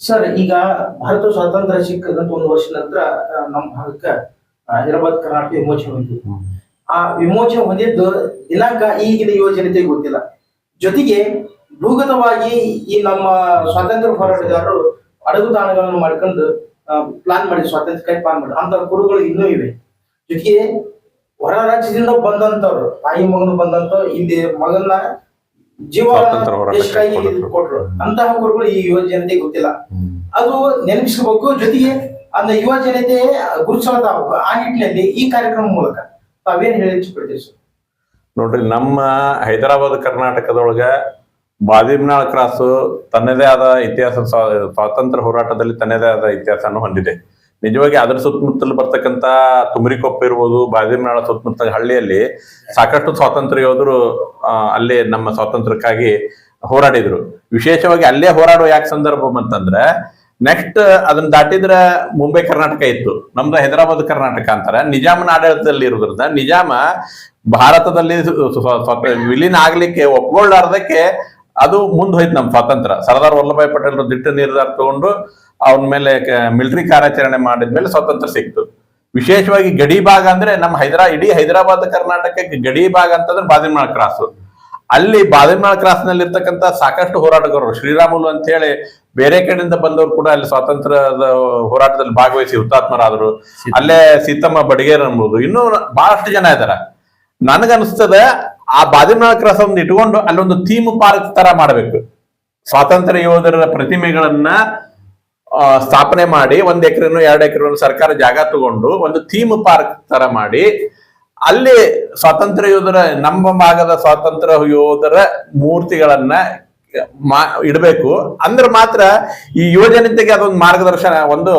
Sir ಈಗ ಭಾರತ ಸ್ವಾತಂತ್ರ್ಯ ಸಿಕ್ಕದಂತ ಒಂದು ವರ್ಷ ನಂತರ ನಮ್ಮ ಭಾಗಕ್ಕೆ ಹೈದರಾಬಾದ್ ಕರ್ನಾಟಕ ವಿಮೋಚನೆ ಹೊಂದಿತ್ತು ಆ ವಿಮೋಚನೆ ಹೊಂದಿದ್ದು ದಿನಾಂಕ ಈಗಿನ ಯುವ ಜನತೆಗೆ ಗೊತ್ತಿಲ್ಲ ಜೊತೆಗೆ ಭೂಗತವಾಗಿ ಈ ನಮ್ಮ ಸ್ವಾತಂತ್ರ್ಯ ಹೋರಾಟಗಾರರು ಅಡಗು ತಾಣಗಳನ್ನು ಮಾಡ್ಕೊಂಡು ಪ್ಲಾನ್ ಮಾಡಿ ಸ್ವಾತಂತ್ರ್ಯಕ್ಕೆ ಪ್ಲಾನ್ ಮಾಡಿ. ಅಂತ ಕುರುಗಳು ಇನ್ನೂ ಇವೆ. ಜೊತೆಗೆ ಹೊರ ರಾಜ್ಯದಿಂದ ಬಂದಂತವ್ರು ತಾಯಿ ಮಗನು ಬಂದಂತ ಇಲ್ಲಿ ಮಗನ ಜೀವ ದೇಶಕ್ಕಾಗಿ ಕೊಟ್ರು. ಅಂತಹ ಕುರುಗಳು ಈ ಯುವ ಜನತೆ ಗೊತ್ತಿಲ್ಲ. ಅದು ನೆನಪಿಸಬೇಕು ಜೊತೆಗೆ ಅದನ್ನ ಯುವ ಜನತೆ ಗುರುತಿಸಬೇಕು ಆ ನಿಟ್ಟಿನಲ್ಲಿ ಈ ಕಾರ್ಯಕ್ರಮ ಮೂಲಕ ತಾವೇನ್ ಹೇಳಿ ನೋಡ್ರಿ ನಮ್ಮ ಹೈದರಾಬಾದ್ ಕರ್ನಾಟಕದೊಳಗ ಬಾದಿಮ್ನಾಳ್ ಕ್ರಾಸು ತನ್ನದೇ ಆದ ಇತಿಹಾಸ ಸ್ವಾತಂತ್ರ್ಯ ಹೋರಾಟದಲ್ಲಿ ತನ್ನದೇ ಆದ ಇತಿಹಾಸವನ್ನು ಹೊಂದಿದೆ. ನಿಜವಾಗಿ ಅದರ ಸುತ್ತಮುತ್ತಲು ಬರ್ತಕ್ಕಂತ ತುಮರಿಕೊಪ್ಪ ಇರ್ಬೋದು ಬಾದಿಮನಾಳ ಸುತ್ತಮುತ್ತ ಹಳ್ಳಿಯಲ್ಲಿ ಸಾಕಷ್ಟು ಸ್ವಾತಂತ್ರ್ಯ ಯೋಧರು ಅಲ್ಲಿ ನಮ್ಮ ಸ್ವಾತಂತ್ರ್ಯಕ್ಕಾಗಿ ಹೋರಾಡಿದ್ರು. ವಿಶೇಷವಾಗಿ ಅಲ್ಲೇ ಹೋರಾಡುವ ಯಾಕೆ ಸಂದರ್ಭ ಅಂತಂದ್ರೆ ನೆಕ್ಸ್ಟ್ ಅದನ್ನ ದಾಟಿದ್ರೆ ಮುಂಬೈ ಕರ್ನಾಟಕ ಇತ್ತು. ನಮ್ದು ಹೈದರಾಬಾದ್ ಕರ್ನಾಟಕ ಅಂತಾರೆ. ನಿಜಾಮನ ಆಡಳಿತದಲ್ಲಿ ಇರೋದ್ರಿಂದ ನಿಜಾಮ ಭಾರತದಲ್ಲಿ ವಿಲೀನ ಆಗ್ಲಿಕ್ಕೆ ಒಪ್ಕೊಳ್ಳಾರ್ದಕ್ಕೆ ಅದು ಮುಂದೆ ಹೋಯ್ತು ನಮ್ಮ ಸ್ವಾತಂತ್ರ್ಯ. ಸರ್ದಾರ್ ವಲ್ಲಭಾಯ್ ಪಟೇಲ್ ದಿಟ್ಟ ನಿರ್ಧಾರ ತಗೊಂಡು ಅವನ ಮೇಲೆ ಮಿಲಿಟರಿ ಕಾರ್ಯಾಚರಣೆ ಮಾಡಿದ್ಮೇಲೆ ಸ್ವಾತಂತ್ರ್ಯ ಸಿಕ್ತು. ವಿಶೇಷವಾಗಿ ಗಡಿ ಭಾಗ ಅಂದ್ರೆ ನಮ್ಮ ಹೈದರಾ ಇಡೀ ಹೈದರಾಬಾದ್ ಕರ್ನಾಟಕಕ್ಕೆ ಗಡಿ ಭಾಗ ಅಂತಂದ್ರೆ ಬಾದಿಮಾಳ್ ಕ್ರಾಸ್ ಅಲ್ಲಿ ಬಾದಿಮಾಳ್ ಕ್ರಾಸ್ನಲ್ಲಿ ಇರ್ತಕ್ಕಂಥ ಸಾಕಷ್ಟು ಹೋರಾಟಗಾರರು ಶ್ರೀರಾಮುಲು ಅಂತ ಹೇಳಿ ಬೇರೆ ಕಡೆಯಿಂದ ಬಂದವರು ಕೂಡ ಅಲ್ಲಿ ಸ್ವಾತಂತ್ರ್ಯದ ಹೋರಾಟದಲ್ಲಿ ಭಾಗವಹಿಸಿ ಹುತಾತ್ಮರಾದರು. ಅಲ್ಲೇ ಸೀತಮ್ಮ ಬಡಿಗೇರ್ ಅನ್ಬೋದು ಇನ್ನೂ ಬಹಳಷ್ಟು ಜನ ಇದಾರ. ನನಗನ್ಸ್ತದ ಆ ಬಾದಿಮಾಳ್ ಕ್ರಾಸ್ ಒಂದು ಇಟ್ಕೊಂಡು ಅಲ್ಲೊಂದು ಥೀಮ್ ಪಾರ್ಕ್ ತರ ಮಾಡಬೇಕು. ಸ್ವಾತಂತ್ರ್ಯ ಯೋಧರ ಪ್ರತಿಮೆಗಳನ್ನ ಸ್ಥಾಪನೆ ಮಾಡಿ ಒಂದ್ ಎಕರೆನು ಎರಡು ಎಕರೆನೋ ಸರ್ಕಾರ ಜಾಗ ತಗೊಂಡು ಒಂದು ಥೀಮ್ ಪಾರ್ಕ್ ತರ ಮಾಡಿ ಅಲ್ಲಿ ಸ್ವಾತಂತ್ರ್ಯ ಯೋಧರ ನಮ್ಮ ಭಾಗದ ಸ್ವಾತಂತ್ರ್ಯ ಯೋಧರ ಮೂರ್ತಿಗಳನ್ನ ಮಾ ಇಡಬೇಕು. ಅಂದ್ರೆ ಮಾತ್ರ ಈ ಯೋಜನೆಗೆ ಅದೊಂದು ಮಾರ್ಗದರ್ಶನ ಒಂದು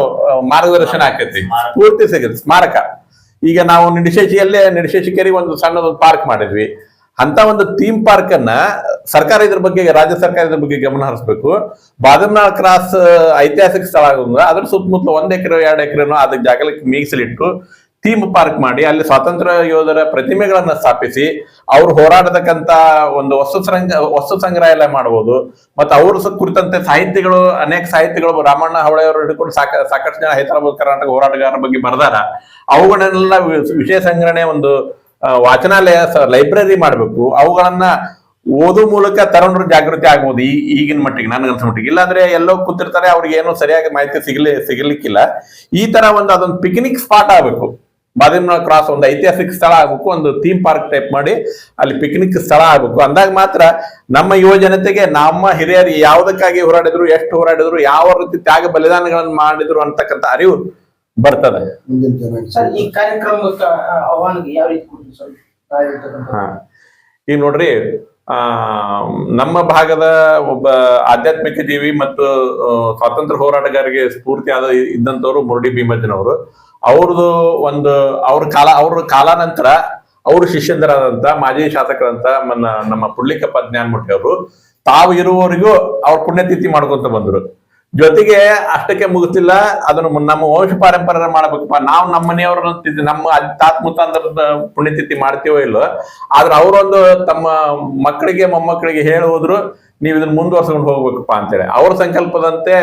ಮಾರ್ಗದರ್ಶನ ಆಕೈತಿ. ಪೂರ್ತಿ ಸಿಗುತ್ತೆ. ಸ್ಮಾರಕ. ಈಗ ನಾವು ನಿಡಿಶೇಷಿಯಲ್ಲೇ ನಿಡಶೇಶಿಕರಿಗೆ ಒಂದು ಸಣ್ಣದೊಂದು ಪಾರ್ಕ್ ಮಾಡಿದ್ವಿ. ಅಂತ ಒಂದು ಥೀಮ್ ಪಾರ್ಕ್ ಅನ್ನ ಸರ್ಕಾರ ಇದ್ರ ಬಗ್ಗೆ, ರಾಜ್ಯ ಸರ್ಕಾರ ಇದ್ರ ಬಗ್ಗೆ ಗಮನ ಹರಿಸ್ಬೇಕು. ಬಾದಮ್ನಾಳ್ ಕ್ರಾಸ್ ಐತಿಹಾಸಿಕ ಸ್ಥಳ ಆಗೋದ್ರಿಂದ ಅದ್ರ ಸುತ್ತಮುತ್ತ ಒಂದ್ ಎಕರೆ, ಎರಡು ಎಕರೆನೋ ಅದಕ್ಕೆ ಜಾಗಕ್ಕೆ ಮೀಸಲಿಟ್ಟು ಥೀಮ್ ಪಾರ್ಕ್ ಮಾಡಿ, ಅಲ್ಲಿ ಸ್ವಾತಂತ್ರ್ಯ ಯೋಧರ ಪ್ರತಿಮೆಗಳನ್ನ ಸ್ಥಾಪಿಸಿ, ಅವ್ರು ಹೋರಾಡತಕ್ಕಂತ ಒಂದು ವಸ್ತು ವಸ್ತು ಸಂಗ್ರಹಾಲಯ ಮಾಡಬಹುದು ಮತ್ತೆ ಅವ್ರ ಕುರಿತಂತೆ ಸಾಹಿತ್ಯಗಳು, ಅನೇಕ ಸಾಹಿತ್ಯಗಳು, ರಾಮಣ್ಣ ಹವಳೆಯವರು ಹಿಡ್ಕೊಂಡು ಸಾಕ, ಸಾಕಷ್ಟು ಜನ ಹೈದರಾಬಾದ್, ಕರ್ನಾಟಕ ಹೋರಾಟಗಾರರ ಬಗ್ಗೆ ಬರ್ದಾರ. ಅವುಗಳನ್ನೆಲ್ಲ ವಿಷಯ ಸಂಗ್ರಹಣೆ ಒಂದು ವಾಚನಾಲಯ ಲೈಬ್ರರಿ ಮಾಡಬೇಕು. ಅವುಗಳನ್ನ ಓದು ಮೂಲಕ ತರುಣರು ಜಾಗೃತಿ ಆಗ್ಬೋದು ಈ, ಈಗಿನ ಮಟ್ಟಿಗೆ ನನಗನ್ಸ ಮಟ್ಟಿಗೆ. ಇಲ್ಲಾಂದ್ರೆ ಎಲ್ಲೋ ಕೂತಿರ್ತಾರೆ, ಅವ್ರಿಗೆ ಏನೋ ಸರಿಯಾಗಿ ಮಾಹಿತಿ ಸಿಗಲಿ, ಸಿಗಲಿಕ್ಕಿಲ್ಲ. ಈ ತರ ಒಂದು, ಅದೊಂದು ಪಿಕ್ನಿಕ್ ಸ್ಪಾಟ್ ಆಗ್ಬೇಕು. ಬಾದಿನ ಕ್ರಾಸ್ ಒಂದು ಐತಿಹಾಸಿಕ ಸ್ಥಳ ಆಗ್ಬೇಕು, ಒಂದು ಥೀಮ್ ಪಾರ್ಕ್ ಟೈಪ್ ಮಾಡಿ ಅಲ್ಲಿ ಪಿಕ್ನಿಕ್ ಸ್ಥಳ ಆಗ್ಬೇಕು. ಅಂದಾಗ ಮಾತ್ರ ನಮ್ಮ ಯುವ ಜನತೆಗೆ, ನಮ್ಮ ಹಿರಿಯರು ಯಾವುದಕ್ಕಾಗಿ ಹೋರಾಡಿದ್ರು, ಎಷ್ಟು ಹೋರಾಡಿದ್ರು, ಯಾವ ರೀತಿ ತ್ಯಾಗ ಬಲಿದಾನಗಳನ್ನು ಮಾಡಿದ್ರು ಅಂತಕ್ಕಂಥ ಅರಿವು ಬರ್ತದೆ. ಮುಂದಿನ ಸರ್ ಈ ಕಾರ್ಯಕ್ರಮಕ್ಕೆ ಆ, ಆಹ್ವಾನಕ್ಕೆ ಯಾವ ರೀತಿ ಕೊಡ್ತೀರಿ ಸರ್? ತಾವಿರ್ತಕ್ಕಂಥ ಹಾ. ಈಗ ನೋಡ್ರಿ ಆ ನಮ್ಮ ಭಾಗದ ಒಬ್ಬ ಆಧ್ಯಾತ್ಮಿಕ ಜೀವಿ ಮತ್ತು ಆ, ಸ್ವಾತಂತ್ರ್ಯ ಹೋರಾಟಗಾರರಿಗೆ ಸ್ಫೂರ್ತಿಯಾದ ಆದ ಇದ್ದಂತವ್ರು ಮುರುಡಿ ಭೀಮಜ್ಜನವರು. ಅವ್ರದ್ದು ಒಂದು ಅವ್ರ ಕಾಲ ಅವ್ರ ಕಾಲಾನಂತರ ಅವ್ರ ಶಿಷ್ಯಂದರಾದಂತ ಮಾಜಿ ಶಾಸಕರಂತ ಮನ್ನ ನಮ್ಮ ಪುಳ್ಳಿಕಪ್ಪ ಜ್ಞಾನಮೂರ್ತಿ ಅವರು ತಾವು ಇರುವವರೆಗೂ ಅವ್ರ ಪುಣ್ಯತಿಥಿ ಮಾಡ್ಕೊಂತ ಬಂದ್ರು. ಜೊತೆಗೆ ಅಷ್ಟಕ್ಕೆ ಮುಗಿಸಿಲ್ಲ ಅದನ್ನು ನಮ್ಮ ವಂಶ ಪಾರಂಪರ್ಯ ಮಾಡ್ಬೇಕಪ್ಪ. ನಾವು ನಮ್ಮ ಮನೆಯವ್ರನ್ನ ನಮ್ಮ ತಾತ ಮುತ್ತಾಂದ್ರದ ಪುಣ್ಯತಿಥಿ ಮಾಡ್ತೀವೋ ಇಲ್ಲೋ ಆದ್ರೆ ಅವರೊಂದು ತಮ್ಮ ಮಕ್ಕಳಿಗೆ, ಮೊಮ್ಮಕ್ಕಳಿಗೆ ಹೇಳಿ ಹೋದ್ರು, ನೀವು ಇದನ್ನ ಮುಂದುವರ್ಸ್ಕೊಂಡು ಹೋಗ್ಬೇಕಪ್ಪ ಅಂತೇಳಿ. ಅವ್ರ ಸಂಕಲ್ಪದಂತೆ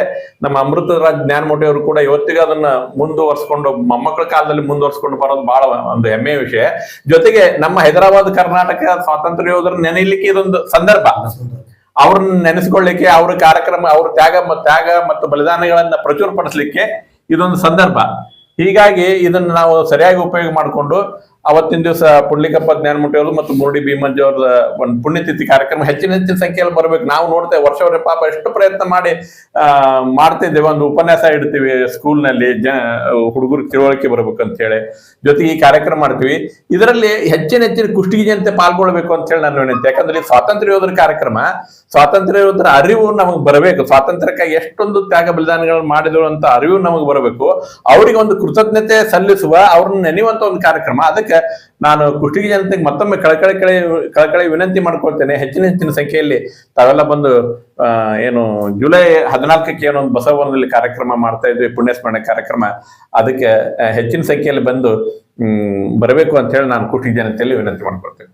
ನಮ್ಮ ಅಮೃತರಾಜ್ ಜ್ಞಾನಮೂಟಿ ಅವರು ಕೂಡ ಇವತ್ತಿಗೆ ಅದನ್ನ ಮುಂದುವರ್ಸ್ಕೊಂಡು, ಮೊಮ್ಮಕ್ಕಳ ಕಾಲದಲ್ಲಿ ಮುಂದುವರ್ಸ್ಕೊಂಡು ಬರೋದು ಬಹಳ ಒಂದು ಹೆಮ್ಮೆಯ ವಿಷಯ. ಜೊತೆಗೆ ನಮ್ಮ ಹೈದರಾಬಾದ್, ಕರ್ನಾಟಕ ಸ್ವಾತಂತ್ರ್ಯ ಯೋಧರು ನೆನೆಯಲಿಕ್ಕೆ ಇದೊಂದು ಸಂದರ್ಭ. ಅವ್ರನ್ನ ನೆನೆಸ್ಕೊಳ್ಳಿಕ್ಕೆ, ಅವ್ರ ಕಾರ್ಯಕ್ರಮ, ಅವ್ರ ತ್ಯಾಗ ತ್ಯಾಗ ಮತ್ತು ಬಲಿದಾನಗಳನ್ನ ಪ್ರಚುರಪಡಿಸ್ಲಿಕ್ಕೆ ಇದೊಂದು ಸಂದರ್ಭ. ಹೀಗಾಗಿ ಇದನ್ನ ನಾವು ಸರಿಯಾಗಿ ಉಪಯೋಗ ಮಾಡಿಕೊಂಡು ಅವತ್ತಿನ ದಿವಸ ಪುಂಡ್ಲಿಕಪ್ಪ ಜ್ಞಾನಮುಟ್ಟಿ ಅವರು ಮತ್ತು ಮುರುಡಿ ಭೀಮಜ್ಜಿ ಅವರ ಒಂದು ಪುಣ್ಯತಿಥಿ ಕಾರ್ಯಕ್ರಮ ಹೆಚ್ಚಿನ ಹೆಚ್ಚಿನ ಸಂಖ್ಯೆಯಲ್ಲಿ ಬರಬೇಕು. ನಾವು ನೋಡ್ತೇವೆ ವರ್ಷ ವರ್ಷ ಪಾಪ ಎಷ್ಟು ಪ್ರಯತ್ನ ಮಾಡಿ ಮಾಡ್ತಿದ್ದೇವೆ ಒಂದು ಉಪನ್ಯಾಸ ಇಡ್ತೀವಿ ಸ್ಕೂಲ್ನಲ್ಲಿ, ಜ, ಹುಡುಗರು ತಿಳುವಳಿಕೆ ಬರಬೇಕು ಅಂತ ಹೇಳಿ ಜೊತೆಗೆ ಈ ಕಾರ್ಯಕ್ರಮ ಮಾಡ್ತೀವಿ. ಇದರಲ್ಲಿ ಹೆಚ್ಚಿನ ಹೆಚ್ಚಿನ ಕುಷ್ಟಿಗೆ ಜನತೆ ಪಾಲ್ಗೊಳ್ಬೇಕು ಅಂತ ಹೇಳಿ ನಾನು ವಿನಂತಿ. ಯಾಕಂದ್ರೆ ಸ್ವಾತಂತ್ರ್ಯ ಯೋಧರ ಕಾರ್ಯಕ್ರಮ. ಸ್ವಾತಂತ್ರ್ಯ ಯೋಧರ ಅರಿವು ನಮಗೆ ಬರಬೇಕು. ಸ್ವಾತಂತ್ರ್ಯಕ್ಕಾಗಿ ಎಷ್ಟೊಂದು ತ್ಯಾಗ ಬಲಿದಾನಗಳು ಮಾಡಿದ್ರು ಅಂತ ಅರಿವು ನಮಗೆ ಬರಬೇಕು. ಅವರಿಗೆ ಒಂದು ಕೃತಜ್ಞತೆ ಸಲ್ಲಿಸುವ, ಅವ್ರನ್ನ ನೆನೆಯುವಂತ ಒಂದು ಕಾರ್ಯಕ್ರಮ. ಅದಕ್ಕೆ ನಾನು ಕುಷ್ಟಗಿ ಜನತೆಗೆ ಮತ್ತೊಮ್ಮೆ ಕಳಕಳಿ ಕಳೆ, ಕಳಕಳಿ ವಿನಂತಿ ಮಾಡ್ಕೊಳ್ತೇನೆ. ಹೆಚ್ಚಿನ ಹೆಚ್ಚಿನ ಸಂಖ್ಯೆಯಲ್ಲಿ ತಾವೆಲ್ಲ ಬಂದು ಏನು ಜುಲೈ ಹದಿನಾಲ್ಕಕ್ಕೆ ಏನೋ ಒಂದು ಬಸವನದಲ್ಲಿ ಕಾರ್ಯಕ್ರಮ ಮಾಡ್ತಾ ಇದ್ವಿ, ಪುಣ್ಯಸ್ಮರಣೆ ಕಾರ್ಯಕ್ರಮ. ಅದಕ್ಕೆ ಹೆಚ್ಚಿನ ಸಂಖ್ಯೆಯಲ್ಲಿ ಬಂದು ಬರಬೇಕು ಅಂತ ಹೇಳಿ ನಾನು ಕುಷ್ಟಗಿ ಜನತೆಯಲ್ಲಿ ವಿನಂತಿ ಮಾಡ್ಕೊಳ್ತೇನೆ.